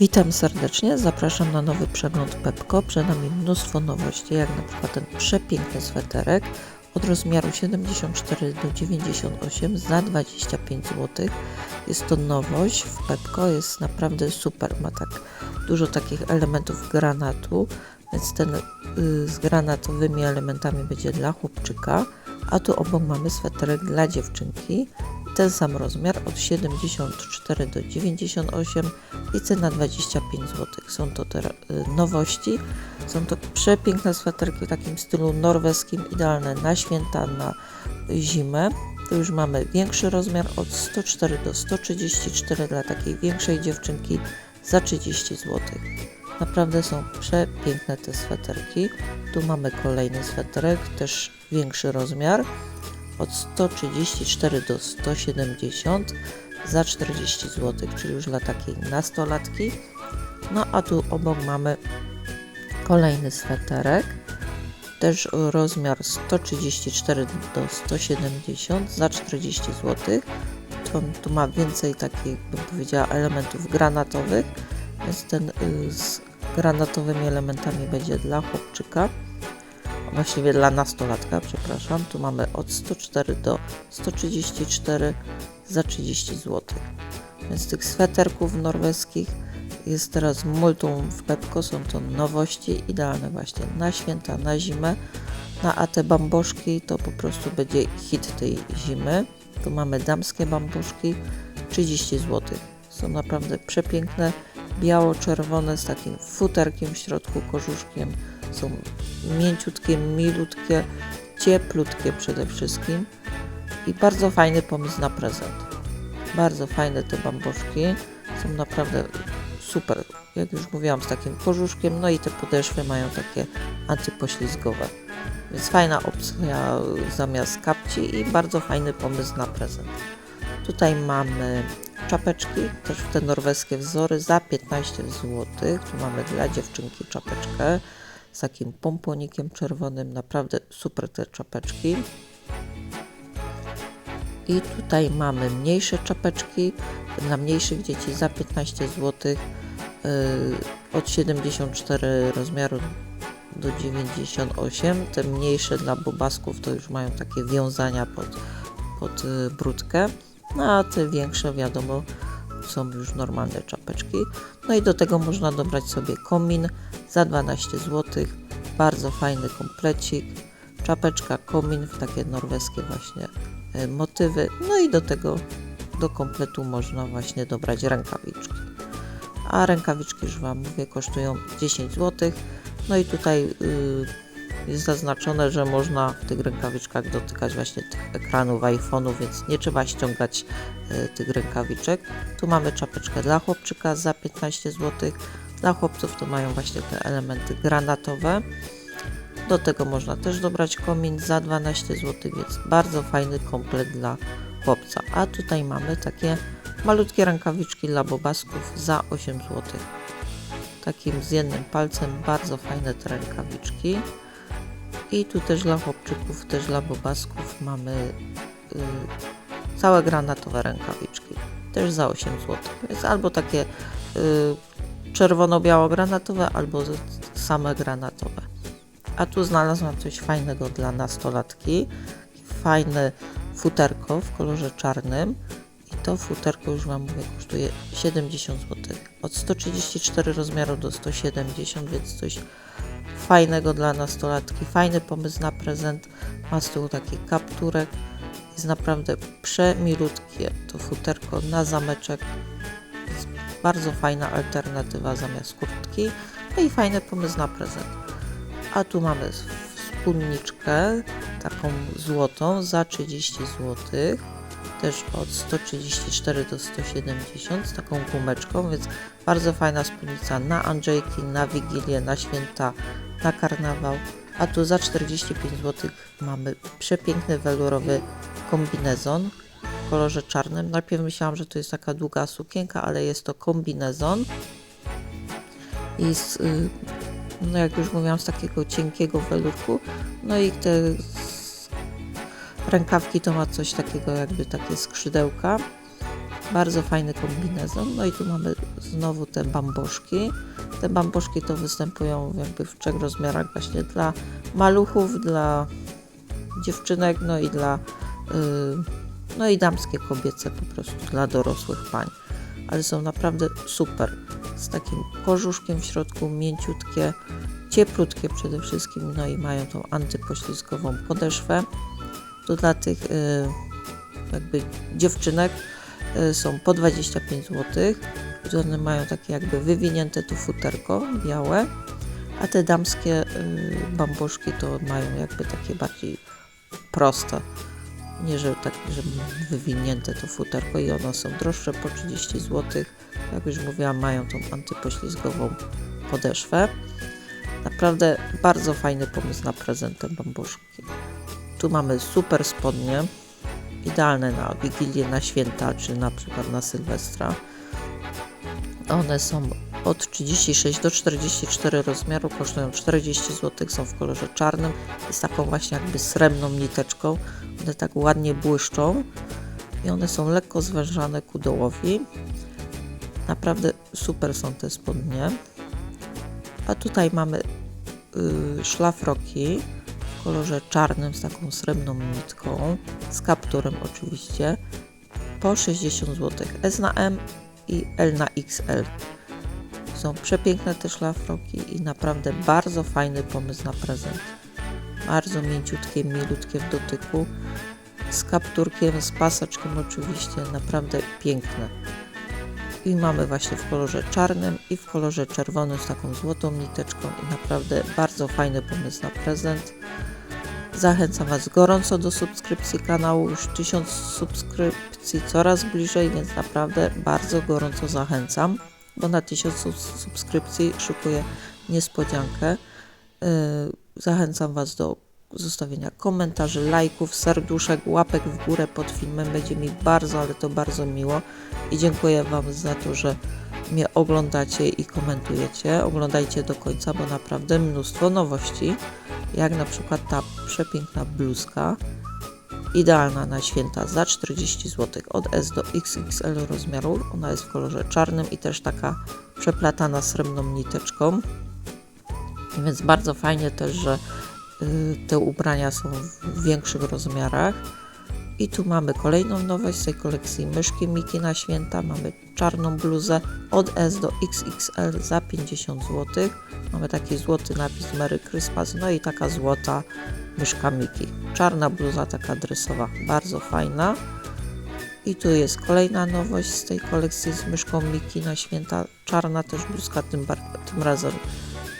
Witam serdecznie, zapraszam na nowy przegląd Pepko. Przed nami mnóstwo nowości, jak na przykład ten przepiękny sweterek od rozmiaru 74 do 98 za 25 zł. Jest to nowość w Pepko, jest naprawdę super, ma tak dużo takich elementów granatu, więc ten y, z granatowymi elementami będzie dla chłopczyka, a tu obok mamy sweterek dla dziewczynki. Ten sam rozmiar od 74 do 98 i cena 25 zł. Są to te y, nowości. Są to przepiękne sweterki w takim stylu norweskim, idealne na święta, na zimę. Tu już mamy większy rozmiar od 104 do 134 dla takiej większej dziewczynki za 30 zł. Naprawdę są przepiękne te sweterki. Tu mamy kolejny sweterek, też większy rozmiar od 134 do 170 za 40 zł, czyli już dla takiej nastolatki. No a tu obok mamy kolejny sweterek, też rozmiar 134 do 170 za 40 zł. To, tu ma więcej takich, bym powiedziała, elementów granatowych, więc ten y, z granatowymi elementami będzie dla chłopczyka właściwie dla nastolatka, przepraszam. Tu mamy od 104 do 134 za 30 zł. Więc tych sweterków norweskich jest teraz multum w Pepko, są to nowości, idealne właśnie na święta, na zimę. Na a te bamboszki to po prostu będzie hit tej zimy. Tu mamy damskie bamboszki, 30 zł. Są naprawdę przepiękne, biało-czerwone z takim futerkiem w środku, kożuszkiem są mięciutkie, milutkie, cieplutkie przede wszystkim i bardzo fajny pomysł na prezent. Bardzo fajne te bamboszki, są naprawdę super, jak już mówiłam, z takim kożuszkiem, no i te podeszwy mają takie antypoślizgowe. Więc fajna opcja zamiast kapci i bardzo fajny pomysł na prezent. Tutaj mamy czapeczki, też te norweskie wzory za 15 zł. Tu mamy dla dziewczynki czapeczkę z takim pomponikiem czerwonym. Naprawdę super te czapeczki. I tutaj mamy mniejsze czapeczki dla mniejszych dzieci za 15 zł yy, od 74 rozmiaru do 98. Te mniejsze dla bobasków to już mają takie wiązania pod, pod yy, brudkę. No a te większe wiadomo są już normalne czapeczki. No i do tego można dobrać sobie komin za 12 zł. Bardzo fajny komplecik. Czapeczka, komin w takie norweskie właśnie e, motywy. No i do tego do kompletu można właśnie dobrać rękawiczki. A rękawiczki, już Wam mówię, kosztują 10 zł. No i tutaj yy, jest zaznaczone, że można w tych rękawiczkach dotykać właśnie tych ekranów iPhone'u, więc nie trzeba ściągać y, tych rękawiczek. Tu mamy czapeczkę dla chłopczyka za 15 zł. Dla chłopców to mają właśnie te elementy granatowe. Do tego można też dobrać komin za 12 zł, więc bardzo fajny komplet dla chłopca. A tutaj mamy takie malutkie rękawiczki dla bobasków za 8 zł. Takim z jednym palcem, bardzo fajne te rękawiczki. I tu też dla chłopczyków, też dla bobasków mamy y, całe granatowe rękawiczki. Też za 8 zł. Jest albo takie y, czerwono-biało-granatowe, albo same granatowe. A tu znalazłam coś fajnego dla nastolatki. Fajne futerko w kolorze czarnym. To futerko już Wam mówię kosztuje 70 zł. Od 134 rozmiaru do 170, więc coś fajnego dla nastolatki. Fajny pomysł na prezent. Ma z tyłu taki kapturek. Jest naprawdę przemilutkie to futerko na zameczek. Jest bardzo fajna alternatywa zamiast kurtki. No i fajny pomysł na prezent. A tu mamy spódniczkę taką złotą za 30 zł też od 134 do 170 z taką gumeczką, więc bardzo fajna spódnica na Andrzejki, na Wigilię, na święta, na karnawał. A tu za 45 zł mamy przepiękny welurowy kombinezon w kolorze czarnym. Najpierw myślałam, że to jest taka długa sukienka, ale jest to kombinezon. I z, y, no jak już mówiłam, z takiego cienkiego welurku. No i te rękawki to ma coś takiego jakby takie skrzydełka. Bardzo fajny kombinezon. No i tu mamy znowu te bamboszki. Te bamboszki to występują jakby w trzech rozmiarach właśnie dla maluchów, dla dziewczynek, no i dla yy, no i damskie kobiece po prostu dla dorosłych pań. Ale są naprawdę super. Z takim kożuszkiem w środku, mięciutkie, cieplutkie przede wszystkim, no i mają tą antypoślizgową podeszwę. To dla tych yy, jakby dziewczynek y, są po 25 zł. I one mają takie jakby wywinięte tu futerko białe, a te damskie y, bambuszki to mają jakby takie bardziej proste. Nie, że tak, że wywinięte to futerko i one są droższe po 30 zł. Jak już mówiłam, mają tą antypoślizgową podeszwę. Naprawdę bardzo fajny pomysł na prezent bambuszki. Tu mamy super spodnie, idealne na Wigilię, na święta, czy na przykład na Sylwestra. One są od 36 do 44 rozmiaru, kosztują 40 zł, są w kolorze czarnym, z taką właśnie jakby srebrną niteczką. One tak ładnie błyszczą i one są lekko zwężane ku dołowi. Naprawdę super są te spodnie. A tutaj mamy yy, szlafroki w kolorze czarnym z taką srebrną nitką, z kapturem oczywiście, po 60 zł. S na M i L na XL. Są przepiękne te szlafroki i naprawdę bardzo fajny pomysł na prezent. Bardzo mięciutkie, milutkie w dotyku, z kapturkiem, z paseczkiem oczywiście, naprawdę piękne. I mamy właśnie w kolorze czarnym i w kolorze czerwonym z taką złotą niteczką i naprawdę bardzo fajny pomysł na prezent. Zachęcam Was gorąco do subskrypcji kanału. Już 1000 subskrypcji coraz bliżej, więc naprawdę bardzo gorąco zachęcam, bo na 1000 subskrypcji szykuję niespodziankę. Yy, zachęcam Was do zostawienia komentarzy, lajków, serduszek, łapek w górę pod filmem. Będzie mi bardzo, ale to bardzo miło i dziękuję Wam za to, że mnie oglądacie i komentujecie. Oglądajcie do końca, bo naprawdę mnóstwo nowości, jak na przykład ta przepiękna bluzka, idealna na święta za 40 zł od S do XXL rozmiaru. Ona jest w kolorze czarnym i też taka przeplatana srebrną niteczką. Więc bardzo fajnie też, że y, te ubrania są w większych rozmiarach. I tu mamy kolejną nowość z tej kolekcji myszki Miki na święta. Mamy czarną bluzę od S do XXL za 50 zł. Mamy taki złoty napis Merry Christmas, no i taka złota myszka Miki. Czarna bluza taka dresowa, bardzo fajna. I tu jest kolejna nowość z tej kolekcji z myszką Miki na święta. Czarna też bluzka, tym, tym razem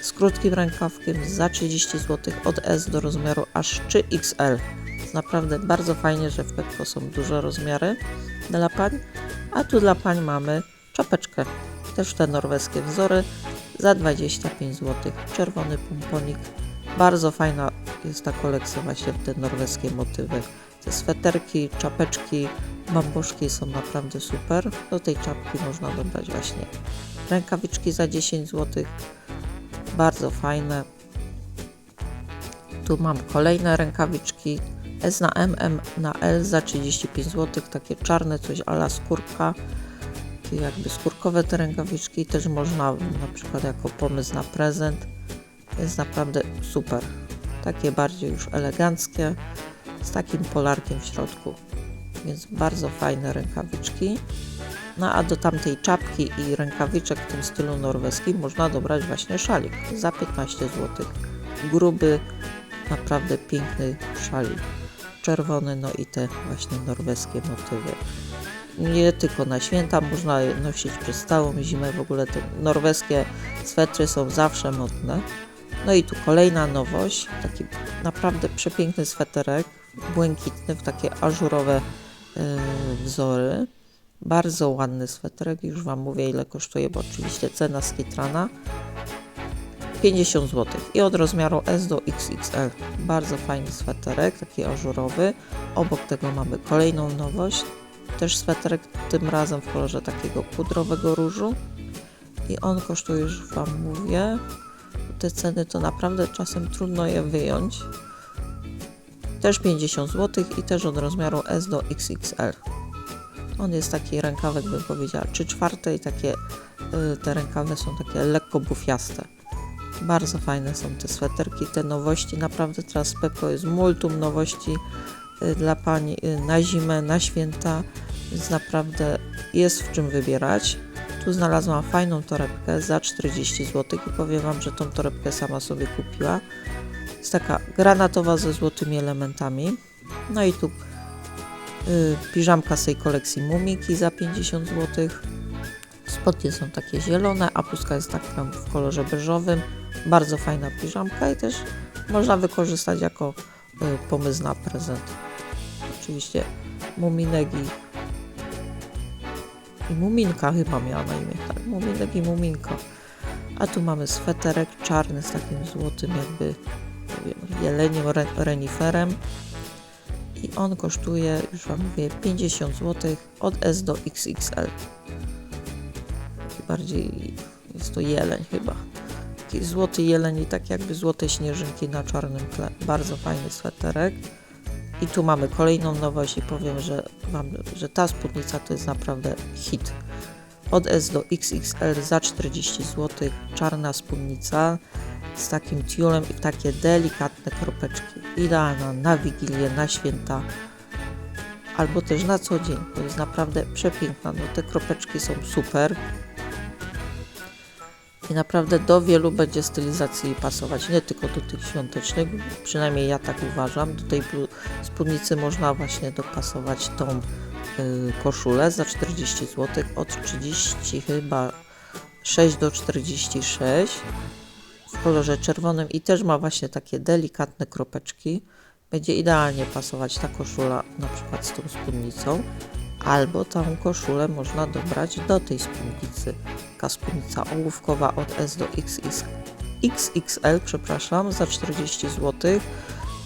z krótkim rękawkiem za 30 zł od S do rozmiaru aż 3XL naprawdę bardzo fajnie, że w Pepko są duże rozmiary dla pań. A tu dla pań mamy czapeczkę. Też te norweskie wzory za 25 zł. Czerwony pomponik. Bardzo fajna jest ta kolekcja właśnie te norweskie motywy. Te sweterki, czapeczki, bambuszki są naprawdę super. Do tej czapki można dobrać właśnie rękawiczki za 10 zł. Bardzo fajne. Tu mam kolejne rękawiczki S na M, M na L za 35 zł, takie czarne, coś ala skórka, jakby skórkowe te rękawiczki, też można na przykład jako pomysł na prezent, jest naprawdę super, takie bardziej już eleganckie, z takim polarkiem w środku, więc bardzo fajne rękawiczki. No a do tamtej czapki i rękawiczek w tym stylu norweskim można dobrać właśnie szalik za 15 zł. Gruby, naprawdę piękny szalik czerwony, no i te właśnie norweskie motywy. Nie tylko na święta, można je nosić przez całą zimę, w ogóle te norweskie swetry są zawsze modne. No i tu kolejna nowość, taki naprawdę przepiękny sweterek, błękitny, w takie ażurowe yy, wzory. Bardzo ładny sweterek, już Wam mówię ile kosztuje, bo oczywiście cena skitrana. 50 zł i od rozmiaru S do XXL. Bardzo fajny sweterek, taki ażurowy. Obok tego mamy kolejną nowość, też sweterek, tym razem w kolorze takiego pudrowego różu. I on kosztuje, już Wam mówię, te ceny to naprawdę czasem trudno je wyjąć. Też 50 zł i też od rozmiaru S do XXL. On jest taki rękawek, bym powiedziała, trzy czwarte i takie, y, te rękawy są takie lekko bufiaste. Bardzo fajne są te sweterki, te nowości. Naprawdę teraz Pepko jest multum nowości y, dla Pani y, na zimę, na święta, więc naprawdę jest w czym wybierać. Tu znalazłam fajną torebkę za 40 zł i powiem Wam, że tą torebkę sama sobie kupiła. Jest taka granatowa ze złotymi elementami. No i tu y, piżamka z tej kolekcji Mumiki za 50 zł. Spodnie są takie zielone, a puska jest taka w kolorze beżowym. Bardzo fajna piżamka i też można wykorzystać jako y, pomysł na prezent. Oczywiście muminek i, i muminka chyba miała na imię, tak? Muminek i muminka. A tu mamy sweterek czarny z takim złotym jakby wiem, jeleniem, re, reniferem. I on kosztuje, już Wam mówię, 50 zł od S do XXL. Bardziej jest to jeleń chyba. Taki złoty jeleń i tak jakby złote śnieżynki na czarnym tle. Bardzo fajny sweterek. I tu mamy kolejną nowość i powiem, że, wam, że ta spódnica to jest naprawdę hit. Od S do XXL za 40 zł. Czarna spódnica z takim tiulem i takie delikatne kropeczki. Idealna na Wigilię, na święta albo też na co dzień. To jest naprawdę przepiękna. No, te kropeczki są super. I naprawdę do wielu będzie stylizacji pasować, nie tylko do tych świątecznych, przynajmniej ja tak uważam. Do tej spódnicy można właśnie dopasować tą y, koszulę za 40 zł, od 30 chyba 6 do 46 w kolorze czerwonym i też ma właśnie takie delikatne kropeczki. Będzie idealnie pasować ta koszula na przykład z tą spódnicą, albo tą koszulę można dobrać do tej spódnicy. Taka spódnica ołówkowa od S do XX, XXL, przepraszam, za 40 zł.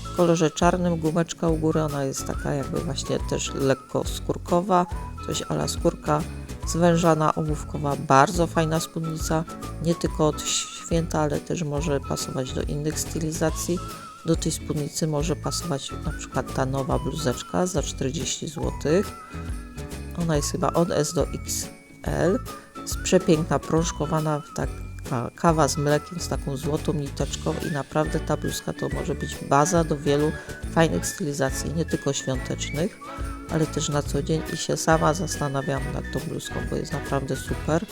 W kolorze czarnym gumeczka u góry, ona jest taka jakby właśnie też lekko skórkowa, coś ala skórka zwężana, ołówkowa, bardzo fajna spódnica, nie tylko od święta, ale też może pasować do innych stylizacji. Do tej spódnicy może pasować na przykład ta nowa bluzeczka za 40 zł. Ona jest chyba od S do XL. Jest przepiękna, prążkowana, taka kawa z mlekiem, z taką złotą niteczką i naprawdę ta bluzka to może być baza do wielu fajnych stylizacji, nie tylko świątecznych, ale też na co dzień i się sama zastanawiam nad tą bluzką, bo jest naprawdę super.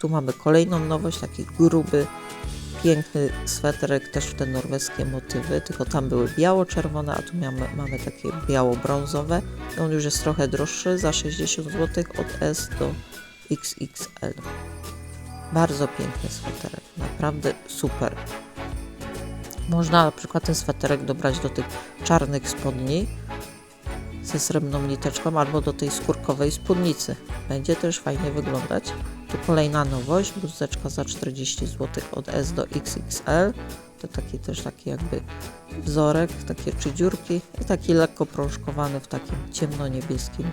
Tu mamy kolejną nowość, taki gruby, piękny sweterek, też w te norweskie motywy, tylko tam były biało-czerwone, a tu mamy, mamy takie biało-brązowe. I on już jest trochę droższy, za 60 zł od S do XXL. Bardzo piękny sweterek, naprawdę super. Można na przykład ten sweterek dobrać do tych czarnych spodni ze srebrną niteczką albo do tej skórkowej spódnicy. Będzie też fajnie wyglądać. Tu kolejna nowość, bluzeczka za 40 zł od S do XXL. To taki też taki jakby wzorek, takie trzy dziurki i taki lekko prążkowany w takim ciemno-niebieskim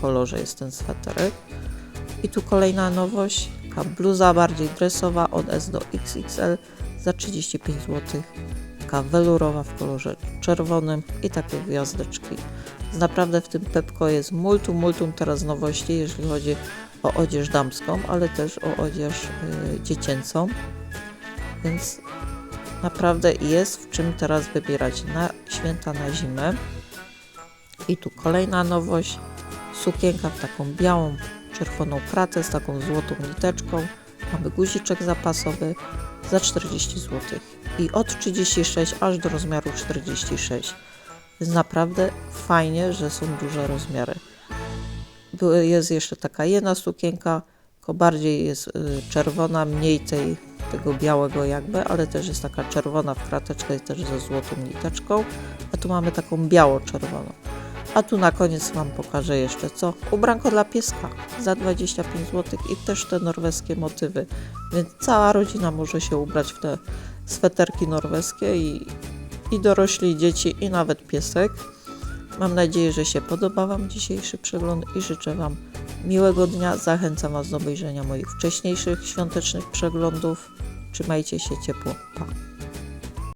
kolorze jest ten sweterek. I tu kolejna nowość, taka bluza bardziej dresowa od S do XXL za 35 zł. Taka welurowa w kolorze czerwonym i takie gwiazdeczki. Naprawdę w tym Pepko jest multum, multum teraz nowości, jeżeli chodzi o odzież damską, ale też o odzież y, dziecięcą. Więc naprawdę jest w czym teraz wybierać na święta, na zimę. I tu kolejna nowość, sukienka w taką białą, czerwoną kratę z taką złotą niteczką. Mamy guziczek zapasowy za 40 zł i od 36 aż do rozmiaru 46. Więc naprawdę fajnie, że są duże rozmiary. Były- Jest jeszcze taka jedna sukienka, tylko bardziej jest y, czerwona, mniej tej, tego białego jakby, ale też jest taka czerwona w krateczkę i też ze złotą niteczką. A tu mamy taką biało-czerwoną. A tu na koniec Wam pokażę jeszcze co? Ubranko dla pieska za 25 zł i też te norweskie motywy. Więc cała rodzina może się ubrać w te sweterki norweskie i, i dorośli, i dzieci, i nawet piesek. Mam nadzieję, że się podoba Wam dzisiejszy przegląd i życzę Wam miłego dnia. Zachęcam Was do obejrzenia moich wcześniejszych świątecznych przeglądów. Trzymajcie się ciepło. Pa!